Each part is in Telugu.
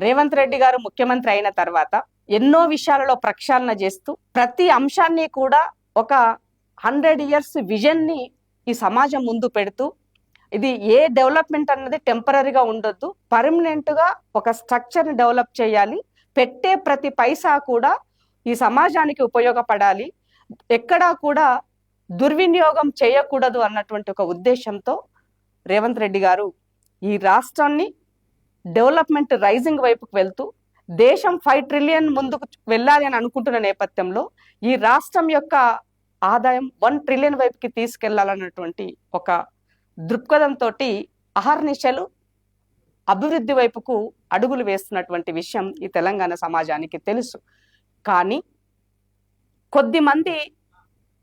రేవంత్ రెడ్డి గారు ముఖ్యమంత్రి అయిన తర్వాత ఎన్నో విషయాలలో ప్రక్షాళన చేస్తూ ప్రతి అంశాన్ని కూడా ఒక హండ్రెడ్ ఇయర్స్ విజన్ని ఈ సమాజం ముందు పెడుతూ ఇది ఏ డెవలప్మెంట్ అన్నది టెంపరీగా ఉండొద్దు పర్మనెంట్గా ఒక స్ట్రక్చర్ని డెవలప్ చేయాలి పెట్టే ప్రతి పైసా కూడా ఈ సమాజానికి ఉపయోగపడాలి ఎక్కడా కూడా దుర్వినియోగం చేయకూడదు అన్నటువంటి ఒక ఉద్దేశంతో రేవంత్ రెడ్డి గారు ఈ రాష్ట్రాన్ని డెవలప్మెంట్ రైజింగ్ వైపుకు వెళ్తూ దేశం ఫైవ్ ట్రిలియన్ ముందుకు వెళ్ళాలి అని అనుకుంటున్న నేపథ్యంలో ఈ రాష్ట్రం యొక్క ఆదాయం వన్ ట్రిలియన్ వైపుకి తీసుకెళ్ళాలన్నటువంటి ఒక దృక్పథంతో అహర్నిశలు అభివృద్ధి వైపుకు అడుగులు వేస్తున్నటువంటి విషయం ఈ తెలంగాణ సమాజానికి తెలుసు. కానీ కొద్ది మంది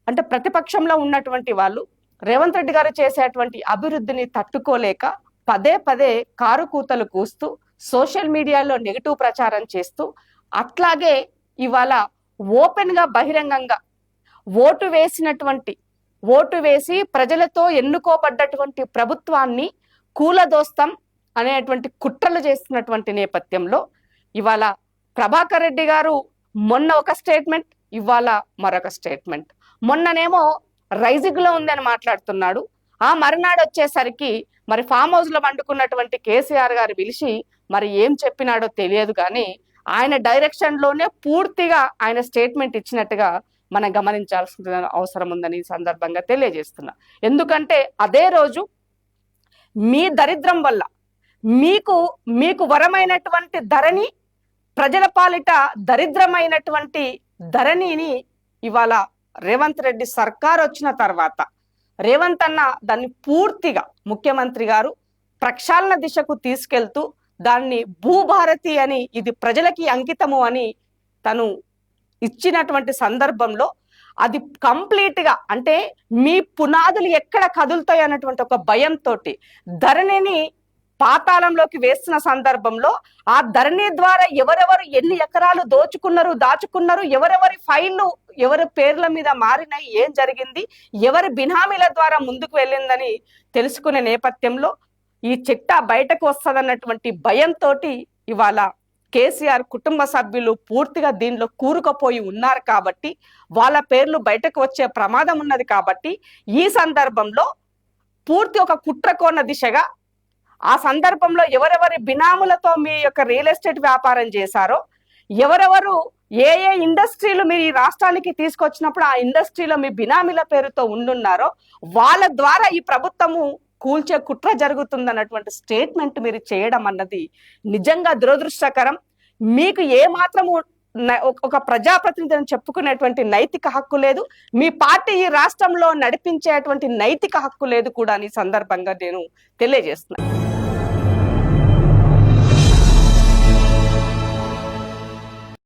అంటే ప్రతిపక్షంలో ఉన్నటువంటి వాళ్ళు రేవంత్ రెడ్డి గారు చేసేటువంటి అభివృద్ధిని తట్టుకోలేక పదే పదే కారు కూతలు కూస్తూ సోషల్ మీడియాలో నెగిటివ్ ప్రచారం చేస్తూ అట్లాగే ఇవాళ ఓపెన్గా బహిరంగంగా ఓటు వేసినటువంటి ఓటు వేసి ప్రజలతో ఎన్నుకోబడ్డటువంటి ప్రభుత్వాన్ని కూలదోస్తం అనేటువంటి కుట్రలు చేస్తున్నటువంటి నేపథ్యంలో ఇవాళ ప్రభాకర్ రెడ్డి గారు మొన్న ఒక స్టేట్మెంట్ ఇవాళ మరొక స్టేట్మెంట్. మొన్ననేమో రైజిగ్లో ఉందని మాట్లాడుతున్నాడు. ఆ మరునాడు వచ్చేసరికి మరి ఫామ్ హౌస్లో వండుకున్నటువంటి కేసీఆర్ గారు పిలిచి మరి ఏం చెప్పినాడో తెలియదు కానీ ఆయన డైరెక్షన్లోనే పూర్తిగా ఆయన స్టేట్మెంట్ ఇచ్చినట్టుగా మనం గమనించాల్సిన అవసరం ఉందని ఈ సందర్భంగా తెలియజేస్తున్నా. ఎందుకంటే అదే రోజు మీ దరిద్రం వల్ల మీకు మీకు వరమైనటువంటి ధరణి ప్రజల పాలిట దరిద్రమైనటువంటి ధరణిని ఇవాళ రేవంత్ రెడ్డి సర్కార్ వచ్చిన తర్వాత రేవంత్ అన్న దాన్ని పూర్తిగా ముఖ్యమంత్రి గారు ప్రక్షాళన దిశకు తీసుకెళ్తూ దాన్ని భూభారతి అని ఇది ప్రజలకి అంకితము అని తను ఇచ్చినటువంటి సందర్భంలో అది కంప్లీట్గా అంటే మీ పునాదులు ఎక్కడ కదులుతాయి అన్నటువంటి ఒక భయంతో ధరణిని పాతాళంలోకి వేస్తున్న సందర్భంలో ఆ ధరణి ద్వారా ఎవరెవరు ఎన్ని ఎకరాలు దోచుకున్నారు దాచుకున్నారు ఎవరెవరి ఫైళ్ళు ఎవరి పేర్ల మీద మారినాయి ఏం జరిగింది ఎవరి బినామీల ద్వారా ముందుకు వెళ్ళిందని తెలుసుకునే నేపథ్యంలో ఈ చిట్టా బయటకు వస్తుందన్నటువంటి భయంతో ఇవాళ కేసీఆర్ కుటుంబ సభ్యులు పూర్తిగా దీనిలో కూరుకుపోయి ఉన్నారు కాబట్టి వాళ్ళ పేర్లు బయటకు వచ్చే ప్రమాదం ఉన్నది కాబట్టి ఈ సందర్భంలో పూర్తి ఒక కుట్రకోణ దిశగా ఆ సందర్భంలో ఎవరెవరి బినాములతో మీ యొక్క రియల్ ఎస్టేట్ వ్యాపారం చేశారో ఎవరెవరు ఏ ఏ ఇండస్ట్రీలు మీరు ఈ రాష్ట్రానికి తీసుకొచ్చినప్పుడు ఆ ఇండస్ట్రీలో మీ బినామీల పేరుతో ఉండున్నారో వాళ్ళ ద్వారా ఈ ప్రభుత్వము కూల్చే కుట్ర జరుగుతుందన్నటువంటి స్టేట్మెంట్ మీరు చేయడం అన్నది నిజంగా దురదృష్టకరం. మీకు ఏ మాత్రము ఒక- ప్రజాప్రతినిధిని చెప్పుకునేటువంటి నైతిక హక్కు లేదు. మీ పార్టీ ఈ రాష్ట్రంలో నడిపించేటువంటి నైతిక హక్కు లేదు కూడా అని ఈ సందర్భంగా నేను తెలియజేస్తున్నాను.